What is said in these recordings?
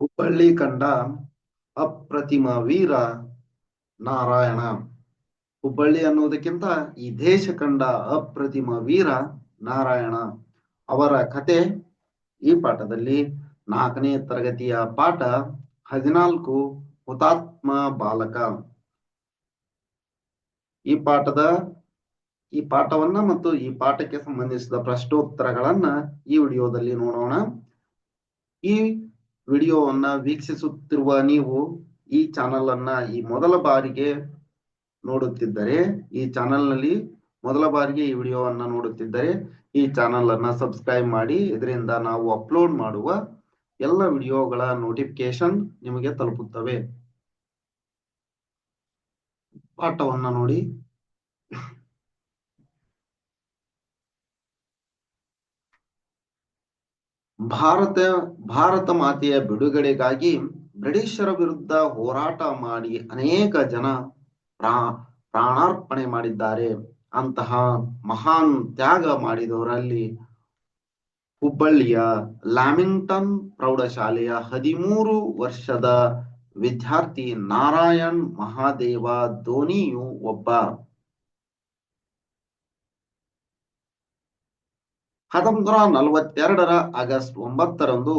ಹುಬ್ಬಳ್ಳಿ ಕಂಡ ಅಪ್ರತಿಮ ವೀರ ನಾರಾಯಣ. ಹುಬ್ಬಳ್ಳಿ ಅನ್ನೋದಕ್ಕಿಂತ ಈ ದೇಶ ಕಂಡ ಅಪ್ರತಿಮ ವೀರ ನಾರಾಯಣ ಅವರ ಕತೆ ಈ ಪಾಠದಲ್ಲಿ ನಾಲ್ಕನೇ ತರಗತಿಯ ಪಾಠ ಹದಿನಾಲ್ಕು ಹುತಾತ್ಮ ಬಾಲಕ. ಈ ಪಾಠದ ಈ ಪಾಠವನ್ನ ಮತ್ತು ಈ ಪಾಠಕ್ಕೆ ಸಂಬಂಧಿಸಿದ ಪ್ರಶ್ನೋತ್ತರಗಳನ್ನ ಈ ವಿಡಿಯೋದಲ್ಲಿ ನೋಡೋಣ. ಈ ವಿಡಿಯೋವನ್ನ ವೀಕ್ಷಿಸುತ್ತಿರುವ ನೀವು ಈ ಚಾನಲ್ ಅನ್ನ ಈ ಮೊದಲ ಬಾರಿಗೆ ನೋಡುತ್ತಿದ್ದರೆ, ಈ ಚಾನಲ್ನಲ್ಲಿ ಮೊದಲ ಬಾರಿಗೆ ಈ ವಿಡಿಯೋವನ್ನ ನೋಡುತ್ತಿದ್ದರೆ, ಈ ಚಾನಲ್ ಅನ್ನ ಸಬ್ಸ್ಕ್ರೈಬ್ ಮಾಡಿ, ಇದರಿಂದ ನಾವು ಅಪ್ಲೋಡ್ ಮಾಡುವ ಎಲ್ಲ ವಿಡಿಯೋಗಳ ನೋಟಿಫಿಕೇಶನ್ ನಿಮಗೆ ತಲುಪುತ್ತವೆ. ಪಾಠವನ್ನ ನೋಡಿ. ಭಾರತ ಭಾರತ ಮಾತೆಯ ಬಿಡುಗಡೆಗಾಗಿ ಬ್ರಿಟಿಷರ ವಿರುದ್ಧ ಹೋರಾಟ ಮಾಡಿ ಅನೇಕ ಜನ ಪ್ರಾ, ಪ್ರಾಣಾರ್ಪಣೆ ಮಾಡಿದ್ದಾರೆ. ಅಂತಹ ಮಹಾನ್ ತ್ಯಾಗ ಮಾಡಿದವರಲ್ಲಿ ಹುಬ್ಬಳ್ಳಿಯ ಲ್ಯಾಮಿಂಗ್ಟನ್ ಪ್ರೌಢಶಾಲೆಯ ಹದಿಮೂರು ವರ್ಷದ ವಿದ್ಯಾರ್ಥಿ ನಾರಾಯಣ್ ಮಹಾದೇವ ಧೋನಿಯು ಒಬ್ಬ. ಹತ್ತೊಂಬತ್ತು ನೂರ ನಲವತ್ತೆರಡರ ಆಗಸ್ಟ್ ಒಂಬತ್ತರಂದು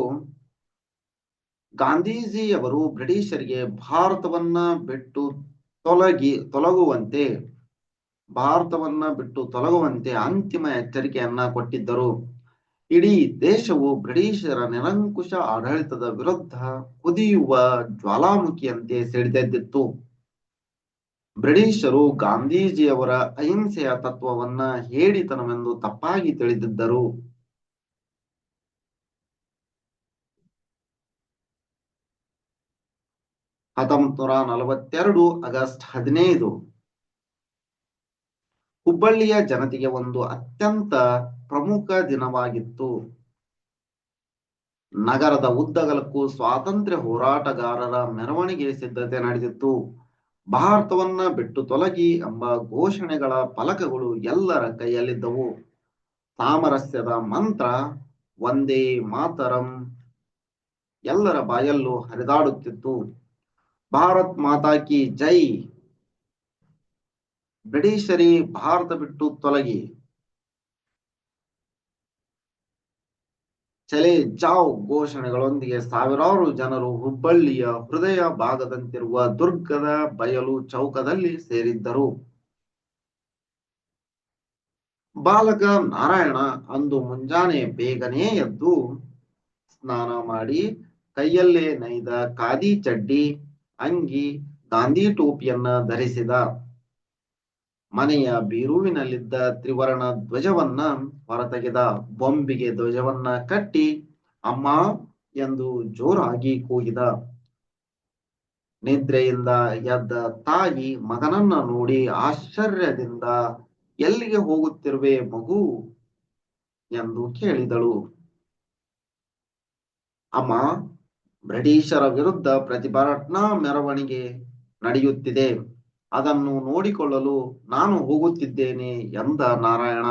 ಗಾಂಧೀಜಿಯವರು ಬ್ರಿಟಿಷರಿಗೆ ಭಾರತವನ್ನ ಬಿಟ್ಟು ತೊಲಗಿ, ತೊಲಗುವಂತೆ, ಭಾರತವನ್ನ ಬಿಟ್ಟು ತೊಲಗುವಂತೆ ಅಂತಿಮ ಎಚ್ಚರಿಕೆಯನ್ನ ಕೊಟ್ಟಿದ್ದರು. ಇಡೀ ದೇಶವು ಬ್ರಿಟಿಷರ ನಿರಂಕುಶ ಆಡಳಿತದ ವಿರುದ್ಧ ಕುದಿಯುವ ಜ್ವಾಲಾಮುಖಿಯಂತೆ ಸಿಡಿದೆದ್ದಿತ್ತು ಬ್ರಿಟಿಷರು ಗಾಂಧೀಜಿಯವರ ಅಹಿಂಸೆಯ ತತ್ವವನ್ನ ಹೇಡಿತನವೆಂದು ತಪ್ಪಾಗಿ ತಿಳಿದಿದ್ದರು. ಹತ್ತೊಂಬತ್ತು ನೂರ ನಲವತ್ತೆರಡು ಆಗಸ್ಟ್ ಹದಿನೈದು. ಹುಬ್ಬಳ್ಳಿಯ ಜನತೆಗೆ ಒಂದು ಅತ್ಯಂತ ಪ್ರಮುಖ ದಿನವಾಗಿತ್ತು. ನಗರದ ಉದ್ದಗಲಕ್ಕೂ ಸ್ವಾತಂತ್ರ್ಯ ಹೋರಾಟಗಾರರ ಮೆರವಣಿಗೆ ಸಿದ್ಧತೆ ನಡೆದಿತ್ತು. ಭಾರತವನ್ನ ಬಿಟ್ಟು ತೊಲಗಿ ಎಂಬ ಘೋಷಣೆಗಳ ಫಲಕಗಳು ಎಲ್ಲರ ಕೈಯಲ್ಲಿದ್ದವು. ಸಾಮರಸ್ಯದ ಮಂತ್ರ ಒಂದೇ ಮಾತರಂ ಎಲ್ಲರ ಬಾಯಲ್ಲೂ ಹರಿದಾಡುತ್ತಿತ್ತು. ಭಾರತ್ ಮಾತಾ ಕಿ ಜೈ. ಬ್ರಿಟಿಷರಿ ಭಾರತ ಬಿಟ್ಟು ತೊಲಗಿ. ಚಲೆ ಜಾವ್ ಘೋಷಣೆಗಳೊಂದಿಗೆ ಸಾವಿರಾರು ಜನರು ಹುಬ್ಬಳ್ಳಿಯ ಹೃದಯ ಭಾಗದಂತಿರುವ ದುರ್ಗದ ಬಯಲು ಚೌಕದಲ್ಲಿ ಸೇರಿದ್ದರು. ಬಾಲಕ ನಾರಾಯಣ ಅಂದು ಮುಂಜಾನೆ ಬೇಗನೆ ಎದ್ದು ಸ್ನಾನ ಮಾಡಿ ಕೈಯಲ್ಲೇ ನೈದ ಖಾದಿ ಚಡ್ಡಿ ಅಂಗಿ ಗಾಂಧಿ ಟೋಪಿಯನ್ನ ಧರಿಸಿದ. ಮನೆಯ ಬೀರುವಿನಲ್ಲಿದ್ದ ತ್ರಿವರ್ಣ ಧ್ವಜವನ್ನ ಹೊರತೆಗೆದ ಬೊಂಬಿಗೆ ಧ್ವಜವನ್ನ ಕಟ್ಟಿ ಅಮ್ಮ ಎಂದು ಜೋರಾಗಿ ಕೂಗಿದ. ನಿದ್ರೆಯಿಂದ ಎದ್ದ ತಾಯಿ ಮಗನನ್ನ ನೋಡಿ ಆಶ್ಚರ್ಯದಿಂದ, ಎಲ್ಲಿಗೆ ಹೋಗುತ್ತಿರುವೆ ಮಗು? ಎಂದು ಕೇಳಿದಳು. ಅಮ್ಮ, ಬ್ರಿಟಿಷರ ವಿರುದ್ಧ ಪ್ರತಿಭಟನಾ ಮೆರವಣಿಗೆ ನಡೆಯುತ್ತಿದೆ. ಅದನ್ನು ನೋಡಿಕೊಳ್ಳಲು ನಾನು ಹೋಗುತ್ತಿದ್ದೇನೆ ಎಂದ ನಾರಾಯಣ.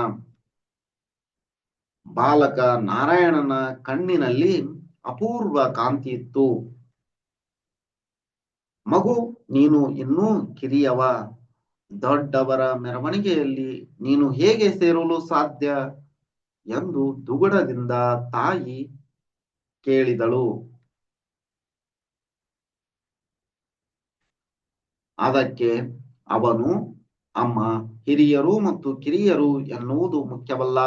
ಬಾಲಕ ನಾರಾಯಣನ ಕಣ್ಣಿನಲ್ಲಿ ಅಪೂರ್ವ ಕಾಂತಿ ಇತ್ತು. ಮಗು, ನೀನು ಇನ್ನೂ ಕಿರಿಯವ. ದೊಡ್ಡವರ ಮೆರವಣಿಗೆಯಲ್ಲಿ ನೀನು ಹೇಗೆ ಸೇರಲು ಸಾಧ್ಯ? ಎಂದು ದುಗುಡದಿಂದ ತಾಯಿ ಕೇಳಿದಳು. ಅದಕ್ಕೆ ಅವನು, ಅಮ್ಮ, ಹಿರಿಯರು ಮತ್ತು ಕಿರಿಯರು ಎನ್ನುವುದು ಮುಖ್ಯವಲ್ಲ.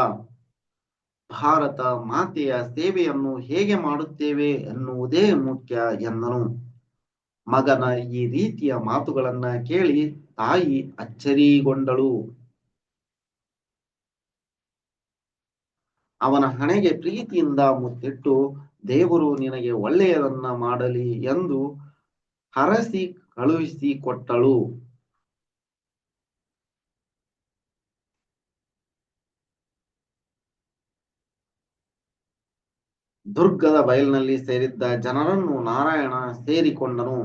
ಭಾರತ ಮಾತೆಯ ಸೇವೆಯನ್ನು ಹೇಗೆ ಮಾಡುತ್ತೇವೆ ಎನ್ನುವುದೇ ಮುಖ್ಯ ಎಂದನು ಮಗನ ಈ ರೀತಿಯ ಮಾತುಗಳನ್ನ ಕೇಳಿ ತಾಯಿ ಅಚ್ಚರಿಗೊಂಡಳು. ಅವನ ಹಣೆಗೆ ಪ್ರೀತಿಯಿಂದ ಮುತ್ತಿಟ್ಟು, ದೇವರು ನಿನಗೆ ಒಳ್ಳೆಯದನ್ನ ಮಾಡಲಿ ಎಂದು ಹರಸಿ ಕಳುಹಿಸಿ ಕೊಟ್ಟಳು. ದುರ್ಗದ ಬಯಲಿನಲ್ಲಿ ಸೇರಿದ್ದ ಜನರನ್ನು ನಾರಾಯಣ ಸೇರಿಕೊಂಡನು.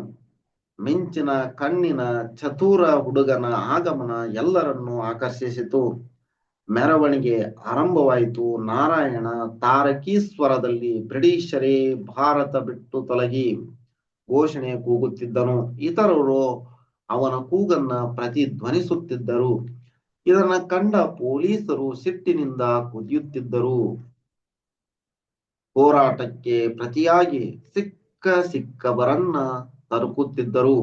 ಮಿಂಚಿನ ಕಣ್ಣಿನ ಚತುರ ಹುಡುಗನ ಆಗಮನ ಎಲ್ಲರನ್ನೂ ಆಕರ್ಷಿಸಿತು. ಮೆರವಣಿಗೆ ಆರಂಭವಾಯಿತು. ನಾರಾಯಣ ತಾರಕೀಸ್ವರದಲ್ಲಿ ಬ್ರಿಟಿಷರೇ ಭಾರತ ಬಿಟ್ಟು ತೊಲಗಿ. ಘೋಷಣೆ ಕೂಗುತ್ತಿದ್ದನು. ಇತರರು ಅವನ ಕೂಗನ್ನ ಪ್ರತಿಧ್ವನಿಸುತ್ತಿದ್ದರು. ಇದನ್ನ ಕಂಡ ಪೊಲೀಸರು ಸಿಟ್ಟಿನಿಂದ ಕುದಿಯುತ್ತಿದ್ದರು. ಹೋರಾಟಕ್ಕೆ ಪ್ರತಿಯಾಗಿ ಸಿಕ್ಕ ಸಿಕ್ಕವರನ್ನ ತರುಕುತ್ತಿದ್ದರು.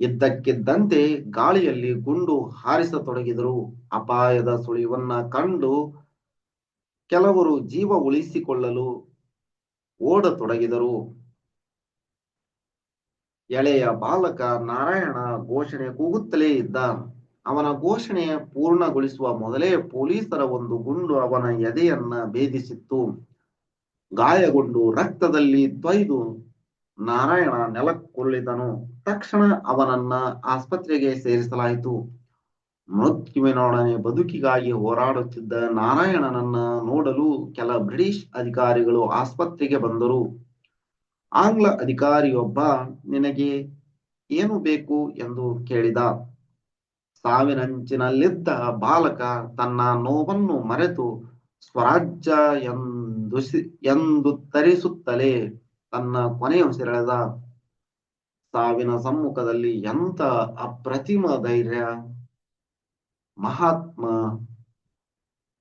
ಇದ್ದಕ್ಕಿದ್ದಂತೆ ಗಾಳಿಯಲ್ಲಿ ಗುಂಡು ಹಾರಿಸತೊಡಗಿದರು. ಅಪಾಯದ ಸುಳಿವನ್ನ ಕಂಡು ಕೆಲವರು ಜೀವ ಉಳಿಸಿಕೊಳ್ಳಲು ಓಡತೊಡಗಿದರು. ಎಳೆಯ ಬಾಲಕ ನಾರಾಯಣ ಘೋಷಣೆ ಕೂಗುತ್ತಲೇ ಇದ್ದ ಅವನ ಘೋಷಣೆ ಪೂರ್ಣಗೊಳಿಸುವ ಮೊದಲೇ ಪೊಲೀಸರ ಒಂದು ಗುಂಡು ಅವನ ಎದೆಯನ್ನ ಭೇದಿಸಿತ್ತು. ಗಾಯಗೊಂಡು ರಕ್ತದಲ್ಲಿ ತೊಯ್ದು ನಾರಾಯಣ ನೆಲಕ್ಕುರುಳಿದನು ತಕ್ಷಣ ಅವನನ್ನ ಆಸ್ಪತ್ರೆಗೆ ಸೇರಿಸಲಾಯಿತು. ಮೃತ್ಯುವಿನೊಡನೆ ಬದುಕಿಗಾಗಿ ಹೋರಾಡುತ್ತಿದ್ದ ನಾರಾಯಣನನ್ನ ನೋಡಲು ಕೆಲ ಬ್ರಿಟಿಷ್ ಅಧಿಕಾರಿಗಳು ಆಸ್ಪತ್ರೆಗೆ ಬಂದರು. ಆಂಗ್ಲ ಅಧಿಕಾರಿಯೊಬ್ಬ ನಿನಗೆ ಏನು ಬೇಕು ಎಂದು ಕೇಳಿದ. ಸಾವಿನಂಚಿನಲ್ಲಿದ್ದ ಬಾಲಕ ತನ್ನ ನೋವನ್ನು ಮರೆತು ಸ್ವರಾಜ್ಯ ಎಂದು ಎಂದು ತರಿಸುತ್ತಲೇ ತನ್ನ ಕೊನೆಯುಸಿರೆಳೆದ ಸಾವಿನ ಸಮ್ಮುಖದಲ್ಲಿ ಎಂತ ಅಪ್ರತಿಮ ಧೈರ್ಯ! ಮಹಾತ್ಮ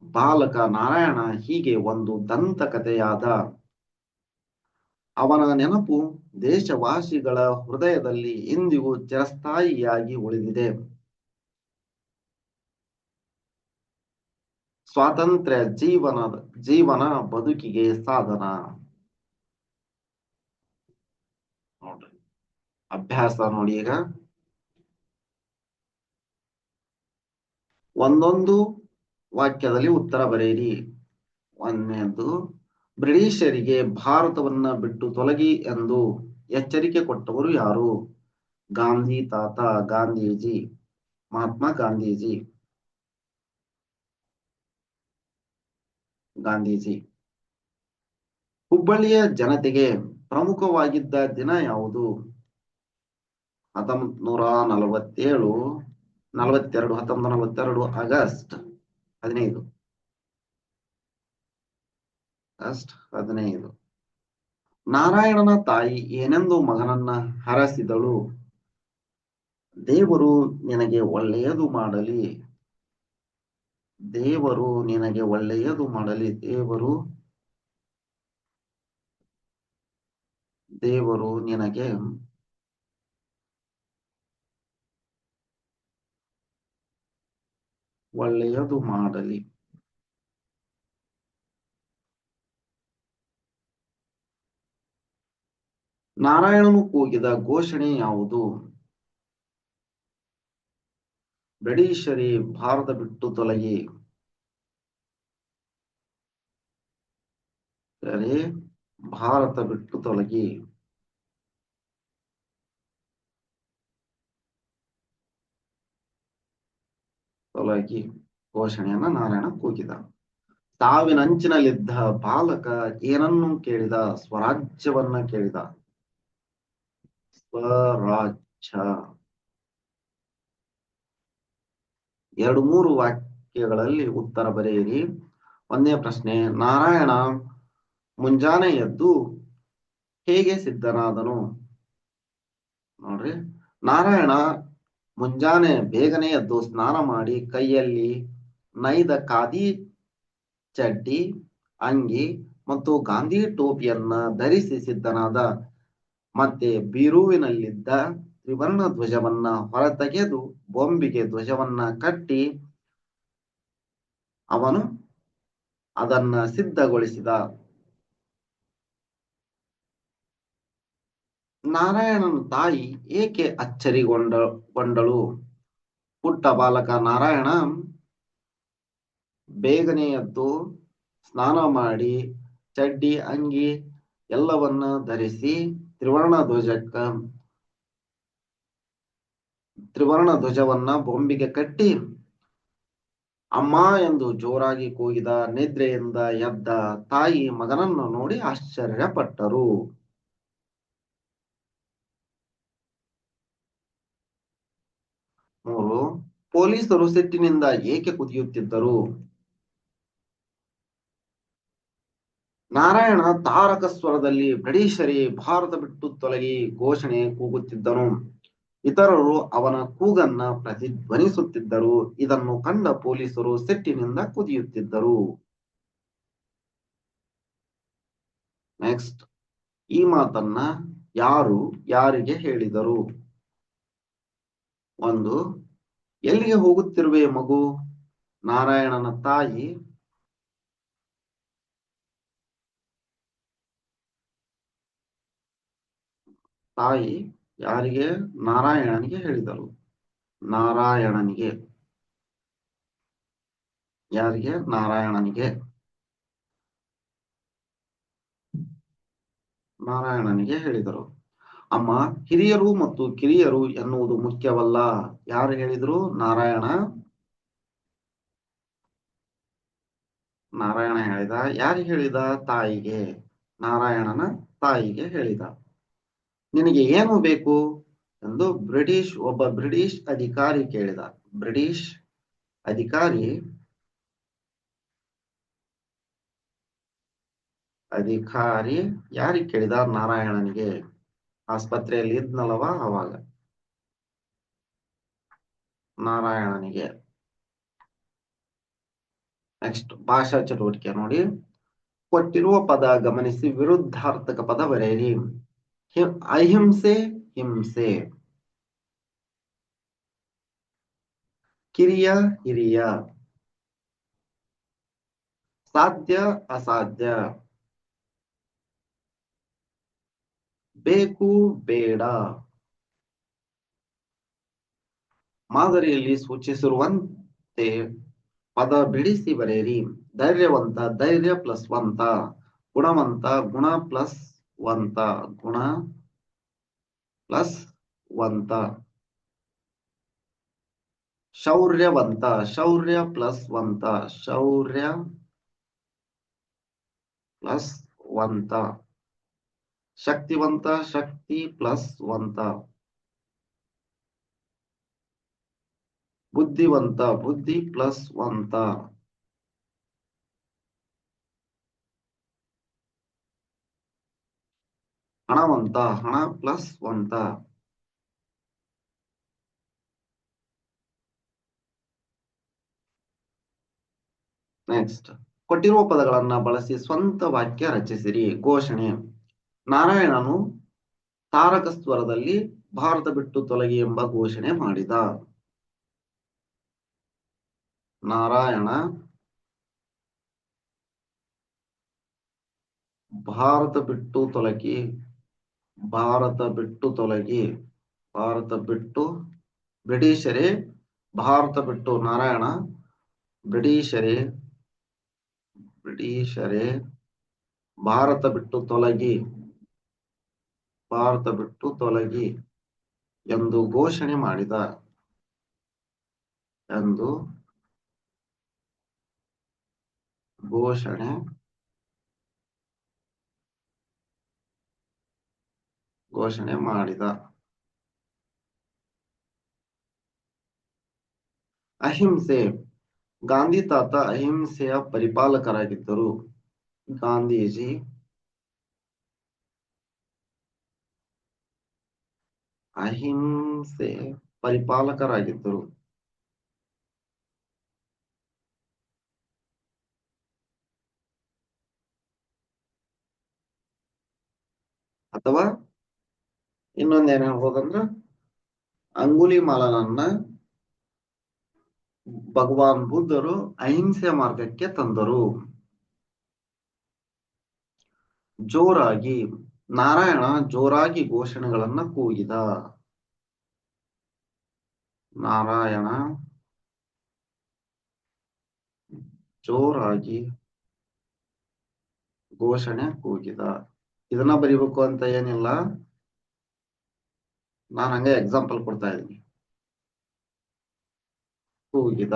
ಬಾಲಕ ನಾರಾಯಣ ಹೀಗೆ ಒಂದು ದಂತಕಥೆಯಾದ. ಅವನ ನೆನಪು ದೇಶವಾಸಿಗಳ ಹೃದಯದಲ್ಲಿ ಇಂದಿಗೂ ಚಿರಸ್ಥಾಯಿಯಾಗಿ ಉಳಿದಿದೆ. ಸ್ವಾತಂತ್ರ್ಯ ಜೀವನ ಜೀವನ ಬದುಕಿಗೆ ಸಾಧನ. ನೋಡ್ರಿ. ಅಭ್ಯಾಸ ನೋಡಿ ಈಗ. ಒಂದೊಂದು ವಾಕ್ಯದಲ್ಲಿ ಉತ್ತರ ಬರೆಯಿರಿ. ಒಂದನೇದು ಬ್ರಿಟಿಷರಿಗೆ ಭಾರತವನ್ನ ಬಿಟ್ಟು ತೊಲಗಿ ಎಂದು ಎಚ್ಚರಿಕೆ ಕೊಟ್ಟವರು ಯಾರು? ಗಾಂಧಿ, ತಾತ, ಗಾಂಧೀಜಿ, ಮಹಾತ್ಮ ಗಾಂಧೀಜಿ. ಗಾಂಧೀಜಿ. ಹುಬ್ಬಳ್ಳಿಯ ಜನತೆಗೆ ಪ್ರಮುಖವಾಗಿದ್ದ ದಿನ ಯಾವುದು? ಹತ್ತೊಂಬತ್ ನೂರ ನಲವತ್ತೇಳು, ನಲವತ್ತೆರಡು ಹತ್ತೊಂಬತ್ತು ನಲವತ್ತೆರಡು ಆಗಸ್ಟ್ ಹದಿನೈದು. ಆಗಸ್ಟ್ ಹದಿನೈದು. ನಾರಾಯಣನ ತಾಯಿ ಏನೆಂದು ಮಗನನ್ನ ಹರಸಿದಳು? ದೇವರು ನಿನಗೆ ಒಳ್ಳೆಯದು ಮಾಡಲಿ. ದೇವರು ನಿನಗೆ ಒಳ್ಳೆಯದು ಮಾಡಲಿ. ದೇವರು ದೇವರು ನಿನಗೆ ಒಳ್ಳೆಯದು ಮಾಡಲಿ. ನಾರಾಯಣನು ಕೂಗಿದ ಘೋಷಣೆ ಯಾವುದು? ಬ್ರಿಟಿಷರೇ, ಭಾರತ ಬಿಟ್ಟು ತೊಲಗಿ. ಭಾರತ ಬಿಟ್ಟು ತೊಲಗಿ. ತೊಲಗಿ ಘೋಷಣೆಯನ್ನ ನಾರಾಯಣ ಕೂಗಿದ. ಸಾವಿನಂಚಿನಲ್ಲಿದ್ದ ಬಾಲಕ ಏನನ್ನು ಕೇಳಿದ? ಸ್ವರಾಜ್ಯವನ್ನ ಕೇಳಿದ. ಸ್ವರಾಜ್ಯ. ಎರಡು ಮೂರು ವಾಕ್ಯಗಳಲ್ಲಿ ಉತ್ತರ ಬರೆಯಿರಿ. ಒಂದೇ ಪ್ರಶ್ನೆ, ನಾರಾಯಣ ಮುಂಜಾನೆ ಎದ್ದು ಹೇಗೆ ಸಿದ್ಧನಾದನು? ನೋಡ್ರಿ, ನಾರಾಯಣ ಮುಂಜಾನೆ ಬೇಗನೆ ಎದ್ದು ಸ್ನಾನ ಮಾಡಿ ಕೈಯಲ್ಲಿ ನೈದ ಖಾದಿ ಚಡ್ಡಿ, ಅಂಗಿ ಮತ್ತು ಗಾಂಧಿ ಟೋಪಿಯನ್ನ ಧರಿಸಿ ಸಿದ್ಧನಾದ. ಮತ್ತೆ ಬೀರುವಿನಲ್ಲಿದ್ದ ತ್ರಿವರ್ಣ ಧ್ವಜವನ್ನ ಹೊರತೆಗೆದು ಬೊಂಬಿಗೆ ಧ್ವಜವನ್ನ ಕಟ್ಟಿ ಅವನು ಅದನ್ನ ಸಿದ್ಧಗೊಳಿಸಿದ. ನಾರಾಯಣನ ತಾಯಿ ಏಕೆ ಅಚ್ಚರಿಗೊಂಡ, ಗೊಂಡಳು? ಪುಟ್ಟ ಬಾಲಕ ನಾರಾಯಣ ಬೇಗನೆ ಎದ್ದು ಸ್ನಾನ ಮಾಡಿ, ಚಡ್ಡಿ, ಅಂಗಿ ಎಲ್ಲವನ್ನ ಧರಿಸಿ ತ್ರಿವರ್ಣ ಧ್ವಜಕ್ಕ ತ್ರಿವರ್ಣ ಧ್ವಜವನ್ನ ಬೊಂಬಿಗೆ ಕಟ್ಟಿ ಅಮ್ಮ ಎಂದು ಜೋರಾಗಿ ಕೂಗಿದ ನಿದ್ರೆಯಿಂದ ಎದ್ದ ತಾಯಿ ಮಗನನ್ನು ನೋಡಿ ಆಶ್ಚರ್ಯಪಟ್ಟರು. ಮೂರು, ಪೊಲೀಸರು ಸಿಟ್ಟಿನಿಂದ ಏಕೆ ಕುದಿಯುತ್ತಿದ್ದರು? ನಾರಾಯಣ ತಾರಕ ಸ್ವರದಲ್ಲಿ ಬ್ರಿಟಿಷರೇ ಭಾರತ ಬಿಟ್ಟು ತೊಲಗಿ ಘೋಷಣೆ ಕೂಗುತ್ತಿದ್ದನು. ಇತರರು ಅವನ ಕೂಗನ್ನ ಪ್ರತಿಧ್ವನಿಸುತ್ತಿದ್ದರು. ಇದನ್ನು ಕಂಡ ಪೊಲೀಸರು ಸಿಟ್ಟಿನಿಂದ ಕುದಿಯುತ್ತಿದ್ದರು. ನೆಕ್ಸ್ಟ್, ಈ ಮಾತನ್ನ ಯಾರು, ಯಾರಿಗೆ ಹೇಳಿದರು? ಒಂದು, ಎಲ್ಲಿಗೆ ಹೋಗುತ್ತಿರುವೆ ಮಗು? ನಾರಾಯಣನ ತಾಯಿ ತಾಯಿ ಯಾರಿಗೆ? ನಾರಾಯಣನಿಗೆ ಹೇಳಿದರು ನಾರಾಯಣನಿಗೆ. ಯಾರಿಗೆ? ನಾರಾಯಣನಿಗೆ. ನಾರಾಯಣನಿಗೆ ಹೇಳಿದರು. ಅಮ್ಮ, ಹಿರಿಯರು ಮತ್ತು ಕಿರಿಯರು ಎನ್ನುವುದು ಮುಖ್ಯವಲ್ಲ. ಯಾರು ಹೇಳಿದ್ರು? ನಾರಾಯಣ. ನಾರಾಯಣ ಹೇಳಿದ. ಯಾರಿಗೆ ಹೇಳಿದ? ತಾಯಿಗೆ. ನಾರಾಯಣನ ತಾಯಿಗೆ ಹೇಳಿದ. ನಿನಗೆ ಏನು ಬೇಕು? ಎಂದು ಬ್ರಿಟಿಷ್, ಒಬ್ಬ ಬ್ರಿಟಿಷ್ ಅಧಿಕಾರಿ ಕೇಳಿದ ಬ್ರಿಟಿಷ್ ಅಧಿಕಾರಿ ಅಧಿಕಾರಿ ಯಾರಿಗೆ ಕೇಳಿದ ನಾರಾಯಣನಿಗೆ. ಆಸ್ಪತ್ರೆಯಲ್ಲಿ ಇದ್ನಲ್ಲವ ಅವಾಗ. ನಾರಾಯಣನಿಗೆ. ನೆಕ್ಸ್ಟ್ ಭಾಷಾ ಚಟುವಟಿಕೆ ನೋಡಿ. ಕೊಟ್ಟಿರುವ ಪದ ಗಮನಿಸಿ, ವಿರುದ್ಧಾರ್ಥಕ ಪದ ಬರೆಯಿರಿ. ಅಹಿಂಸೆ, ಹಿಂಸೆ. ಕಿರಿಯ, ಹಿರಿಯ. ಸಾಧ್ಯ, ಅಸಾಧ್ಯ. ಬೇಕು, ಬೇಡ. ಮಾದರಿಯಲ್ಲಿ ಸೂಚಿಸಿರುವಂತೆ ಪದ ಬಿಡಿಸಿ ಬರೆಯಿರಿ. ಧೈರ್ಯವಂತ, ಧೈರ್ಯ ಪ್ಲಸ್ ವಂತ. ಗುಣವಂತ, ಗುಣ ಪ್ಲಸ್ ವಂತ ಗುಣ ಪ್ಲಸ್ ವಂತ ಶೌರ್ಯವಂತ, ಶೌರ್ಯ ಪ್ಲಸ್ ವಂತ ಶೌರ್ಯ ಪ್ಲಸ್ ವಂತ ಶಕ್ತಿವಂತ, ಶಕ್ತಿ ಪ್ಲಸ್ ವಂತ ಬುದ್ಧಿವಂತ, ಬುದ್ಧಿ ಪ್ಲಸ್ ವಂತ ಹಣವಂತ, ಹಣ ಪ್ಲಸ್ ವಂತ. ನೆಕ್ಸ್ಟ್, ಕೊಟ್ಟಿರುವ ಪದಗಳನ್ನ ಬಳಸಿ ಸ್ವಂತ ವಾಕ್ಯ ರಚಿಸಿರಿ. ಘೋಷಣೆ, ನಾರಾಯಣನು ತಾರಕ ಸ್ವರದಲ್ಲಿ ಭಾರತ ಬಿಟ್ಟು ತೊಲಗಿ ಎಂಬ ಘೋಷಣೆ ಮಾಡಿದ. ನಾರಾಯಣ ಭಾರತ ಬಿಟ್ಟು ತೊಲಗಿ ಭಾರತ ಬಿಟ್ಟು ತೊಲಗಿ, ಭಾರತ ಬಿಟ್ಟು ಬ್ರಿಟಿಷರೇ, ಭಾರತ ಬಿಟ್ಟು ನಾರಾಯಣ, ಬ್ರಿಟಿಷರೇ ಬ್ರಿಟಿಷರೇ, ಭಾರತ ಬಿಟ್ಟು ತೊಲಗಿ, ಭಾರತ ಬಿಟ್ಟು ತೊಲಗಿ ಎಂದು ಘೋಷಣೆ ಮಾಡಿದ, ಎಂದು ಘೋಷಣೆ ಘೋಷಣೆ ಮಾಡಿದ ಅಹಿಂಸೆ ಗಾಂಧಿ ತಾತ ಅಹಿಂಸೆಯ ಪರಿಪಾಲಕರಾಗಿದ್ದರು ಗಾಂಧೀಜಿ ಅಹಿಂಸೆ ಪರಿಪಾಲಕರಾಗಿದ್ದರು ಅಥವಾ ಇನ್ನೊಂದೇನ್ ಹೇಳ್ಬೋದಂದ್ರ ಅಂಗುಲಿ ಮಾಲನನ್ನ ಭಗವಾನ್ ಬುದ್ಧರು ಅಹಿಂಸೆ ಮಾರ್ಗಕ್ಕೆ ತಂದರು. ಜೋರಾಗಿ ನಾರಾಯಣ ಜೋರಾಗಿ ಘೋಷಣೆಗಳನ್ನ ಕೂಗಿದ. ನಾರಾಯಣ ಜೋರಾಗಿ ಘೋಷಣೆ ಕೂಗಿದ. ಇದನ್ನ ಬರಿಬೇಕು ಅಂತ ಏನಿಲ್ಲ. ನಾನು ಹಂಗೆ ಎಕ್ಸಾಂಪಲ್ ಕೊಡ್ತಾ ಇದ್ದೀನಿ. ಕೂಗಿದ.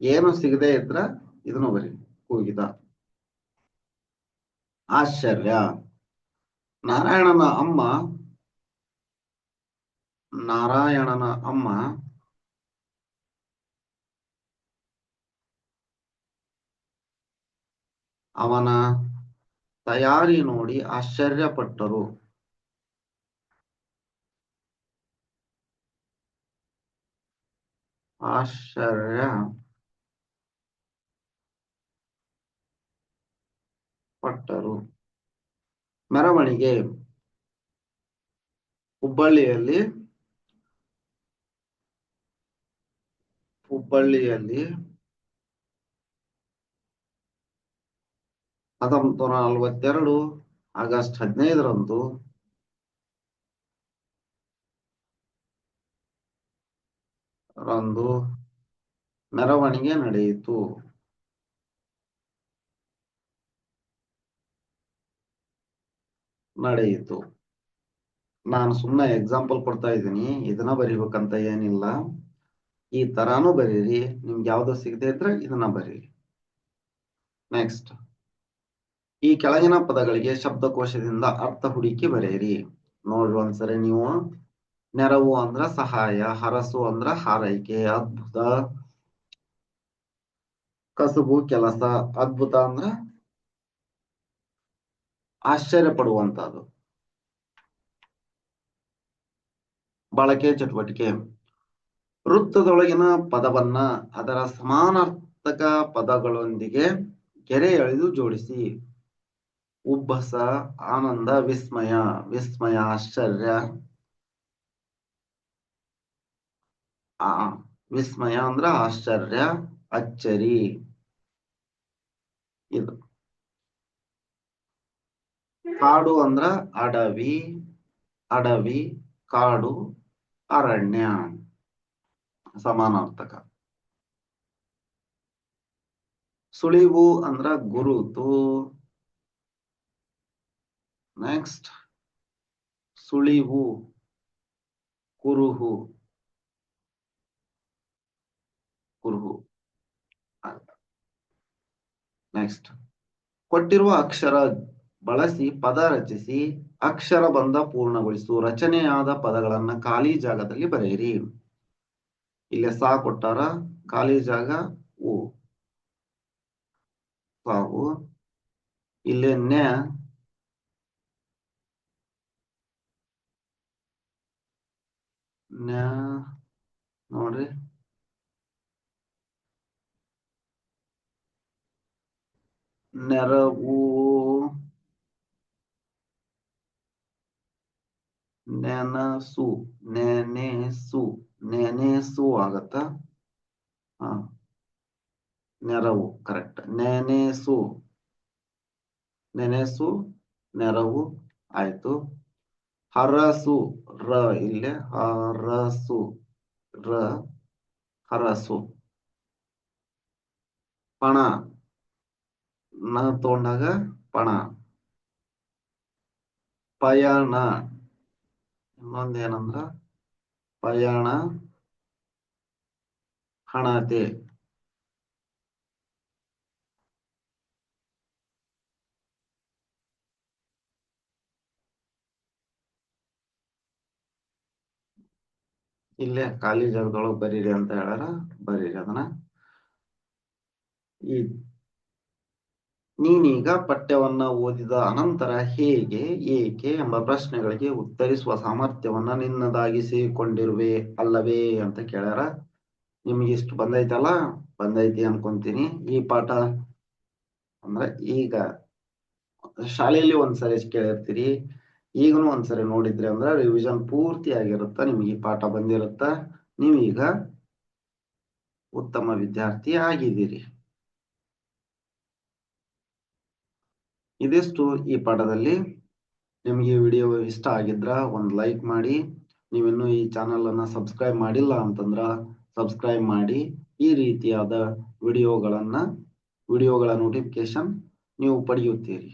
ಏನು ಸಿಗದೆ ಇದ್ರ ಇದನ್ನು ಬರೀ ಕೂಗಿದ. ಆಶ್ಚರ್ಯ. ನಾರಾಯಣನ ಅಮ್ಮ ನಾರಾಯಣನ ಅಮ್ಮ, ಅವನ ತಯಾರಿ ನೋಡಿ ಆಶ್ಚರ್ಯಪಟ್ಟರು. ಆಶ್ಚರ್ಯ. ಪಟ್ಟರು. ಮೆರವಣಿಗೆ. ಹುಬ್ಬಳ್ಳಿಯಲ್ಲಿ. ಹುಬ್ಬಳ್ಳಿಯಲ್ಲಿ. ಹತ್ತೊಂಬತ್ತು ನೂರ ನಲವತ್ತೆರಡು ಆಗಸ್ಟ್ ಹದಿನೈದರಂದು. ರಂದು ಮೆರವಣಿಗೆ ನಡೆಯಿತು. ನಡೆಯಿತು. ನಾನು ಸುಮ್ಮನೆ ಎಕ್ಸಾಂಪಲ್ ಕೊಡ್ತಾ ಇದ್ದೀನಿ. ಇದನ್ನ ಬರಿಬೇಕಂತ ಏನಿಲ್ಲ. ಈ ತರಾನು ಬರೀರಿ. ನಿಮ್ಗೆ ಯಾವ್ದು ಸಿಗದೆ ಇದ್ರೆ ಇದನ್ನ ಬರೀರಿ. ನೆಕ್ಸ್ಟ್ ಈ ಕೆಳಗಿನ ಪದಗಳಿಗೆ ಶಬ್ದಕೋಶದಿಂದ ಅರ್ಥ ಹುಡುಕಿ ಬರೆಯಿರಿ. ನೋಡ್ರಿ ಒಂದ್ಸರಿ ನೀವು. ನೆರವು ಅಂದ್ರ ಸಹಾಯ, ಹರಸು ಅಂದ್ರ ಹಾರೈಕೆ, ಅದ್ಭುತ, ಕಸುಬು, ಕೆಲಸ, ಅದ್ಭುತ ಅಂದ್ರ ಆಶ್ಚರ್ಯ ಪಡುವಂತದ್ದು ಬಳಕೆ, ಚಟುವಟಿಕೆ. ವೃತ್ತದೊಳಗಿನ ಪದವನ್ನ ಅದರ ಸಮಾನಾರ್ಥಕ ಪದಗಳೊಂದಿಗೆ ಗೆರೆ ಎಳೆದು ಜೋಡಿಸಿ. ಉಬ್ಬಸ, ಆನಂದ, ವಿಸ್ಮಯ ವಿಸ್ಮಯ, ಆಶ್ಚರ್ಯ. ಆ, ವಿಸ್ಮಯ ಅಂದ್ರ ಆಶ್ಚರ್ಯ, ಅಚ್ಚರಿ. ಇದು. ಕಾಡು ಅಂದ್ರ ಅಡವಿ ಅಡವಿ, ಕಾಡು, ಅರಣ್ಯ. ಸಮಾನಾರ್ಥಕ. ಸುಳಿವು ಅಂದ್ರ ಗುರುತು. ನೆಕ್ಸ್ಟ್ ಸುಳಿವು, ಕುರುಹು. ಕುರುಹು. ನೆಕ್ಸ್ಟ್ ಕೊಟ್ಟಿರುವ ಅಕ್ಷರ ಬಳಸಿ ಪದ ರಚಿಸಿ, ಅಕ್ಷರ ಬಂಧ ಪೂರ್ಣಗೊಳಿಸು, ರಚನೆಯಾದ ಪದಗಳನ್ನ ಖಾಲಿ ಜಾಗದಲ್ಲಿ ಬರೆಯಿರಿ. ಇಲ್ಲಿ ಸಾ ಕೊಟ್ಟಾರ, ಖಾಲಿ ಜಾಗ ಉ. ಸಾವು ಇಲ್ಲಿ ನೆ ನೋಡ್ರಿ. ನೆರವು. ನೆನಸು, ನೆನೆಸು ನೆನೆಸು ಆಗತ್ತ? ನೆರವು ಕರೆಕ್ಟ್ ನೆನೆಸು. ನೆನೆಸು, ನೆರವು, ಆಯ್ತು. ಹರಸು, ರ ಇಲ್ಲೇ? ಹರಸು, ರ, ಹರಸು. ಪಣ. ನ ತಗೊಂಡಾಗ ಪಣ. ಪಯಣ. ಇನ್ನೊಂದೇನಂದ್ರ ಪಯಣ. ಹಣತೆ. ಇಲ್ಲೇ ಖಾಲಿ ಜಾಗದೊಳಗೆ ಬರೀರಿ ಅಂತ ಹೇಳ್ಯಾರ. ಬರೀರಿ ಅದನ್ನ. ಈ ನೀನೀಗ ಪಠ್ಯವನ್ನ ಓದಿದ ಅನಂತರ ಹೇಗೆ, ಏಕೆ ಎಂಬ ಪ್ರಶ್ನೆಗಳಿಗೆ ಉತ್ತರಿಸುವ ಸಾಮರ್ಥ್ಯವನ್ನ ನಿನ್ನದಾಗಿಸಿಕೊಂಡಿರುವೆ ಅಲ್ಲವೇ ಅಂತ ಕೇಳ್ಯಾರ. ನಿಮ್ಗೆ ಇಷ್ಟು ಬಂದೈತಲ್ಲ, ಬಂದೈತಿ ಅನ್ಕೊಂತೀನಿ. ಈ ಪಾಠ ಅಂದ್ರೆ ಈಗ ಶಾಲೆಯಲ್ಲಿ ಒಂದ್ಸರಿ ಕೇಳಿರ್ತೀರಿ. ಈಗನು ಒಂದ್ಸರಿ ನೋಡಿದ್ರಿ ಅಂದ್ರೆ ರಿವಿಷನ್ ಪೂರ್ತಿ ಆಗಿರುತ್ತ, ನಿಮ್ಗೆ ಈ ಪಾಠ ಬಂದಿರುತ್ತ. ನೀವೀಗ ಉತ್ತಮ ವಿದ್ಯಾರ್ಥಿ ಆಗಿದ್ದೀರಿ. ಇದಿಷ್ಟು ಈ ಪಾಠದಲ್ಲಿ. ನಿಮಗೆ ವಿಡಿಯೋ ಇಷ್ಟ ಆಗಿದ್ರ ಒಂದು ಲೈಕ್ ಮಾಡಿ. ನೀವಿನ್ನೂ ಈ ಚಾನಲ್ ಅನ್ನ ಸಬ್ಸ್ಕ್ರೈಬ್ ಮಾಡಿಲ್ಲ ಅಂತಂದ್ರ ಸಬ್ಸ್ಕ್ರೈಬ್ ಮಾಡಿ. ಈ ರೀತಿಯಾದ ವಿಡಿಯೋಗಳನ್ನ ವಿಡಿಯೋಗಳ ನೋಟಿಫಿಕೇಶನ್ ನೀವು ಪಡೆಯುತ್ತೀರಿ.